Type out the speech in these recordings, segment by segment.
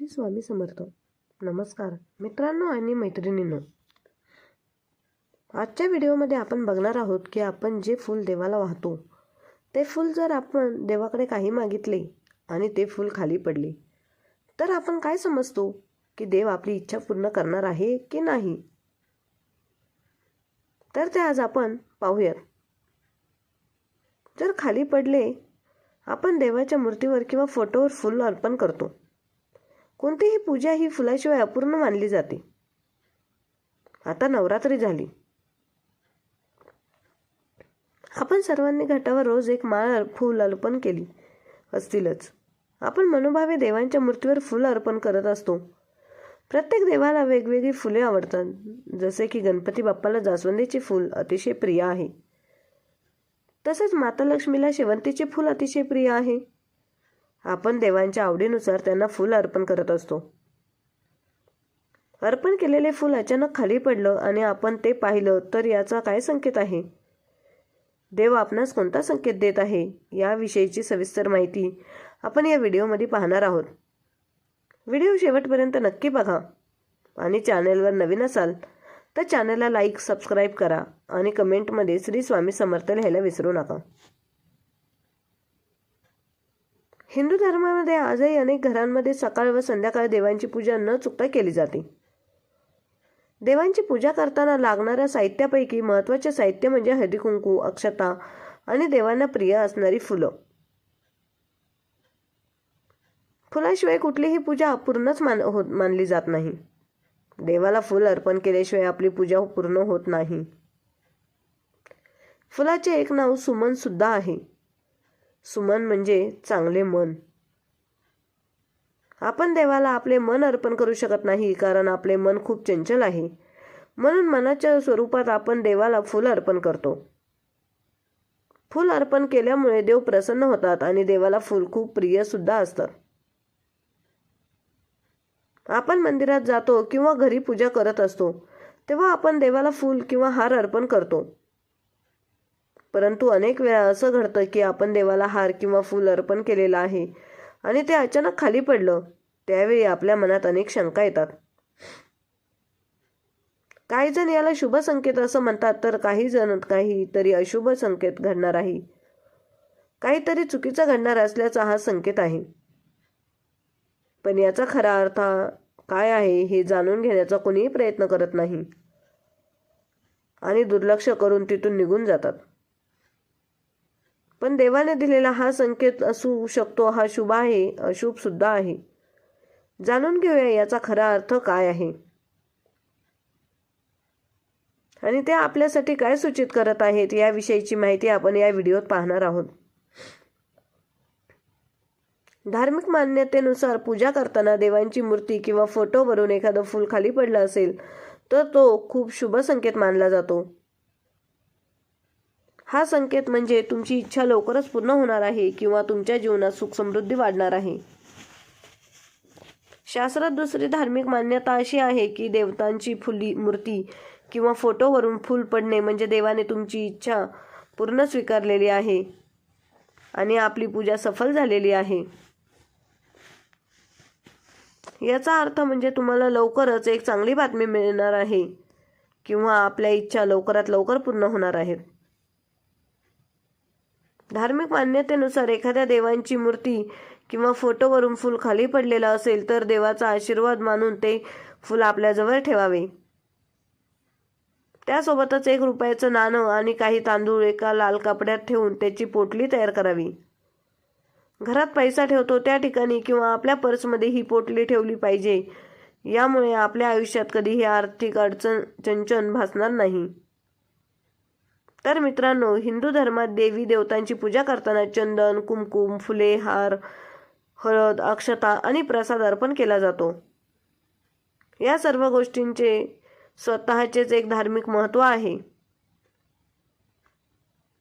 श्री स्वामी समर्थ. नमस्कार. मित्रांनो आणि मैत्रिणींनो आजच्या व्हिडिओमध्ये आपण बघणार आहोत की आपण जे फूल देवाला वाहतो ते फूल जर आपण देवाकडे काही मागितले आणि ते फूल खाली पडले तर आपण काय समजतो की देव आपली इच्छा पूर्ण करणार आहे की नाही? तर ते आज आपण पाहूयात. जर खाली पडले आपण देवाच्या मूर्तीवर किंवा फोटोवर फुल अर्पण करतो. कोणतीही पूजा ही फुलाशिवाय अपूर्ण मानली जाते. आता नवरात्री झाली. आपण सर्वांनी घाटावर रोज एक माळ फूल अर्पण केली असतीलच. आपण मनोभावे देवांच्या मूर्तीवर फुल अर्पण करत असतो. प्रत्येक देवाला वेगवेगळी फुले आवडतात. जसे की गणपती बाप्पाला जास्वंदीचे फूल अतिशय प्रिय आहे. तसेच माता लक्ष्मीला शेवंतीचे फूल अतिशय प्रिय आहे. आपण देवांच्या आवडीनुसार त्यांना फूल अर्पण करत असतो. अर्पण केलेले फूल अचानक खाली पडलं आणि आपण ते पाहिलं तर याचा काय संकेत आहे? देव आपणास कोणता संकेत देत आहे? याविषयीची सविस्तर माहिती आपण या व्हिडिओमध्ये पाहणार आहोत. व्हिडिओ शेवटपर्यंत नक्की बघा आणि चॅनलवर नवीन असाल तर चॅनलला लाईक सबस्क्राईब करा आणि कमेंटमध्ये श्री स्वामी समर्थ लिहायला विसरू नका. हिंदू धर्मामध्ये आजही अनेक घरांमध्ये सकाळ व संध्याकाळ देवांची पूजा न चुकता केली जाते. देवांची पूजा करताना लागणाऱ्या साहित्यापैकी महत्त्वाचे साहित्य म्हणजे हळदीकुंकू अक्षता आणि देवांना प्रिय असणारी फुलं. फुलाशिवाय कुठलीही पूजा अपूर्णच मान होत मानली जात नाही. देवाला फुल अर्पण केल्याशिवाय आपली पूजा पूर्ण होत नाही. फुलाचे एक नाव सुमन सुद्धा आहे. सुमन म्हणजे चांगले मन. आपण देवाला आपले मन अर्पण करू शकत नाही कारण आपले मन खूप चंचल आहे. म्हणून मनाच्या स्वरूपात आपण देवाला फुल अर्पण करतो. फुल अर्पण केल्यामुळे देव प्रसन्न होतात आणि देवाला फुल खूप प्रिय सुद्धा असतात. आपण मंदिरात जातो किंवा घरी पूजा करत असतो तेव्हा आपण देवाला फूल किंवा हार अर्पण करतो. परंतु अनेक वेळा असं घडतं की आपण देवाला हार किंवा फूल अर्पण केलेलं आहे आणि ते अचानक खाली पडलं त्यावेळी आपल्या मनात अनेक शंका येतात. काही जण याला शुभ संकेत असं म्हणतात तर काही जण काहीतरी अशुभ संकेत घडणार आहे. काहीतरी चुकीचं घडणार असल्याचा हा संकेत आहे. पण याचा खरा अर्थ काय आहे हे जाणून घेण्याचा कोणीही प्रयत्न करत नाही. आणि दुर्लक्ष करून तिथून निघून जातात. पण देवाने दिलेला हा संकेत असू शकतो हा शुभ आहे अशुभ सुद्धा आहे. जाणून घेऊया याचा खरा अर्थ काय आहे. आणि ते आपल्यासाठी काय सूचित करत आहेत याविषयीची माहिती आपण या व्हिडिओत पाहणार आहोत. धार्मिक मान्यतेनुसार पूजा करताना देवांची मूर्ती किंवा फोटोवरून एखादं फूल खाली पडलं असेल तर तो खूप शुभ संकेत मानला जातो. हा संकेत म्हणजे तुमची इच्छा लवकरच पूर्ण होणार आहे किंवा तुमच्या जीवनात सुख समृद्धी वाढणार आहे. शास्त्रात दुसरी धार्मिक मान्यता अशी आहे की देवतांची फुली मूर्ती किंवा फोटोवरून फूल पडणे म्हणजे देवाने तुमची इच्छा पूर्ण स्वीकारलेली आहे आणि आपली पूजा सफल झालेली आहे. याचा अर्थ म्हणजे तुम्हाला लवकरच एक चांगली बातमी मिळणार आहे किंवा आपल्या इच्छा लवकरात लवकर पूर्ण होणार आहेत. धार्मिक मान्यतेनुसार एखाद्या देवांची मूर्ती किंवा फोटोवरून फूल खाली पडलेलं असेल तर देवाचा आशीर्वाद मानून ते फूल आपल्याजवळ ठेवावे. त्यासोबतच एक रुपयाचं नाणं आणि काही तांदूळ एका लाल कपड्यात ठेवून त्याची पोटली तयार करावी. घरात पैसा ठेवतो त्या ठिकाणी किंवा आपल्या पर्समध्ये ही पोटली ठेवली पाहिजे. यामुळे आपल्या आयुष्यात कधीही आर्थिक अडचण चंचन भासणार नाही. तर मित्रांनो हिंदू धर्मात देवी देवतांची पूजा करताना चंदन कुमकुम फुले हार हळद अक्षता आणि प्रसाद अर्पण केला जातो. या सर्व गोष्टींचे स्वतःचेच एक धार्मिक महत्त्व आहे.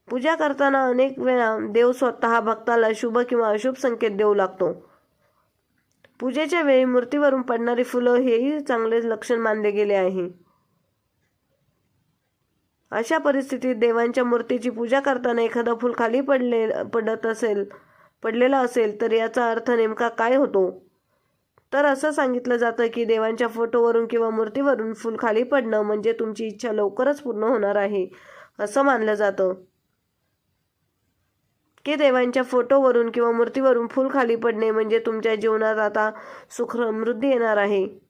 पूजा करताना अनेक वेळा देव स्वतः भक्ताला शुभ किंवा अशुभ संकेत देऊ लागतो. पूजेच्या वेळी मूर्तीवरून पडणारी फुलं हेही चांगले लक्षण मानले गेले आहे. अशा परिस्थितीत देवांच्या मूर्तीची पूजा करताना एखादं फूल खाली पडले पडत असेल पडलेला असेल तर याचा अर्थ नेमका काय होतो? तर असं सांगितलं जातं की देवांच्या फोटोवरून किंवा मूर्तीवरून फूल खाली पडणं म्हणजे तुमची इच्छा लवकरच पूर्ण होणार आहे असं मानलं जातं. की देवांच्या फोटोवरून किंवा मूर्तीवरून फूल खाली पडणे म्हणजे तुमच्या जीवनात आता सुख समृद्धी येणार आहे.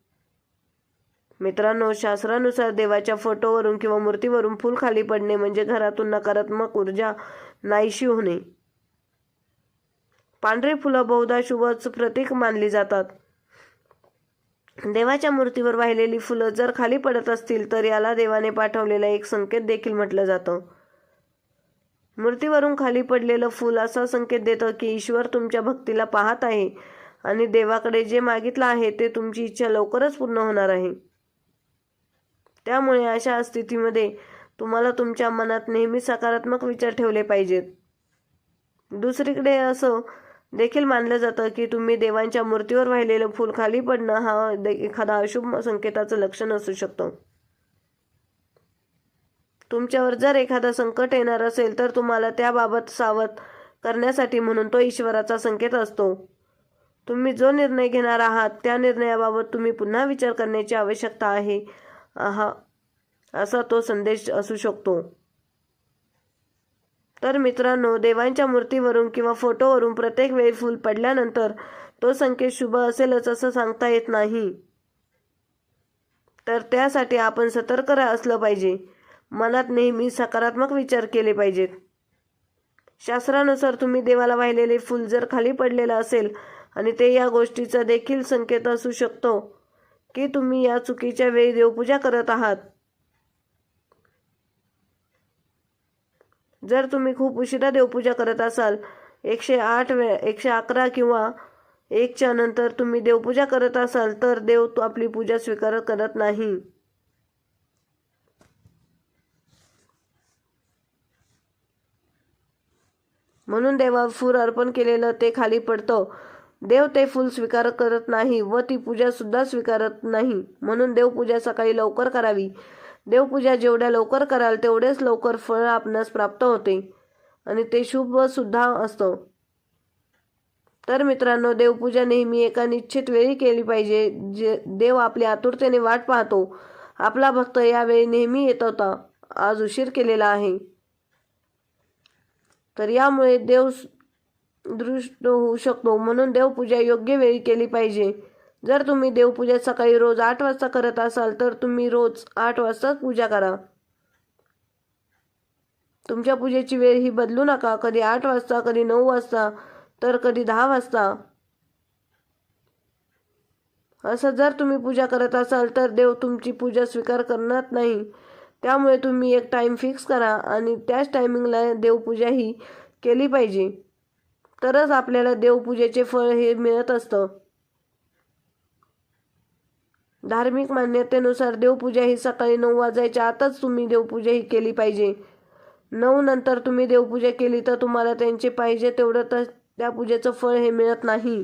मित्रांनो शास्त्रानुसार देवाच्या फोटोवरून किंवा मूर्तीवरून फूल खाली पडणे म्हणजे घरातून नकारात्मक ऊर्जा नाहीशी होणे. पांढरी फुलं बहुधा शुभच प्रतीक मानली जातात. देवाच्या मूर्तीवर वाहिलेली फुलं जर खाली पडत असतील तर याला देवाने पाठवलेला एक संकेत देखील म्हटलं जातं. मूर्तीवरून खाली पडलेलं फूल असा संकेत देतं की ईश्वर तुमच्या भक्तीला पाहत आहे आणि देवाकडे जे मागितलं आहे ते तुमची इच्छा लवकरच पूर्ण होणार आहे. त्यामुळे अशा स्थितीमध्ये तुम्हाला तुमच्या मनात नेहमी सकारात्मक विचार ठेवले पाहिजेत. दुसरीकडे असं देखील मानलं जातं की तुम्ही देवांच्या मूर्तीवर वाहिलेलं फूल खाली पडणं हा एखादा अशुभ संकेताचं लक्षण असू शकतं. तुमच्यावर जर एखादा संकट येणार असेल तर तुम्हाला त्याबाबत सावध करण्यासाठी म्हणून तो ईश्वराचा संकेत असतो. तुम्ही जो निर्णय घेणार आहात त्या निर्णयाबाबत तुम्ही पुन्हा विचार करण्याची आवश्यकता आहे. हा असा तो संदेश असू शकतो. तर मित्रांनो देवांच्या मूर्तीवरून किंवा फोटोवरून प्रत्येक वेळी फूल पडल्यानंतर तो संकेत शुभ असेलच असं सांगता येत नाही. तर त्यासाठी आपण सतर्क असलं पाहिजे. मनात नेहमी सकारात्मक विचार केले पाहिजेत. शास्त्रानुसार तुम्ही देवाला वाहिलेले फूल जर खाली पडलेलं असेल आणि ते या गोष्टीचा देखील संकेत असू शकतो. की तुम्ही या चुकीच्या वेळी देवपूजा करत आहात. जर तुम्ही खूप उशिरा देवपूजा करत असाल एकशे आठ वे एकशे अकरा किंवा एकच्या नंतर तुम्ही देवपूजा करत असाल तर देव तो आपली पूजा स्वीकार करत नाही. म्हणून देवा फूर अर्पण केलेलं ते खाली पडतं. देव ते फूल स्वीकार करत नाही व ती पूजा सुद्धा स्वीकारत नाही. म्हणून देवपूजा सकाळी लवकर करावी. देवपूजा जेवढ्या लवकर कराल तेवढेच लवकर फळ आपणास प्राप्त होते. आणि ते शुभ सुद्धा असतं. तर मित्रांनो देवपूजा नेहमी एका निश्चित वेळी केली पाहिजे. जे देव आपली आतुरतेने वाट पाहतो. आपला भक्त यावेळी नेहमी येत होता. आज उशीर केलेला आहे. तर यामुळे देव दृष्ट होऊ शकतो. म्हणून देवपूजा योग्य वेळी केली पाहिजे. जर तुम्ही देवपूजा सकाळी रोज आठ वाजता करत असाल तर तुम्ही रोज आठ वाजताच पूजा करा. तुमच्या पूजेची वेळ ही बदलू नका. कधी आठ वाजता कधी नऊ वाजता तर कधी दहा वाजता. असं जर तुम्ही पूजा करत असाल तर देव तुमची पूजा स्वीकार करणार नाही. त्यामुळे तुम्ही एक टाईम फिक्स करा आणि त्याच टायमिंगला देवपूजा ही केली पाहिजे. तरच आपल्याला देवपूजेचे फळ हे मिळत असतं. धार्मिक मान्यतेनुसार देवपूजा ही सकाळी नऊ वाजायच्या आतच तुम्ही देवपूजा ही केली पाहिजे. नऊ नंतर तुम्ही देवपूजा केली तर तुम्हाला त्यांचे पाहिजे तेवढं तर त्या पूजेचं फळ हे मिळत नाही.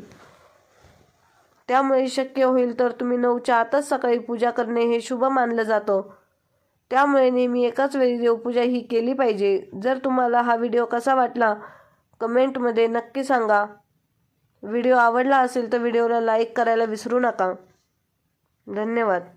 त्यामुळे शक्य होईल तर तुम्ही नऊच्या आतच सकाळी पूजा करणे हे शुभ मानलं जातं. त्यामुळे नेहमी एकाच वेळी देवपूजा ही केली पाहिजे. जर तुम्हाला हा व्हिडिओ कसा वाटला कमेंटमध्ये नक्की सांगा. व्हिडिओ आवडला असेल तर व्हिडिओला लाईक करायला विसरू नका. धन्यवाद.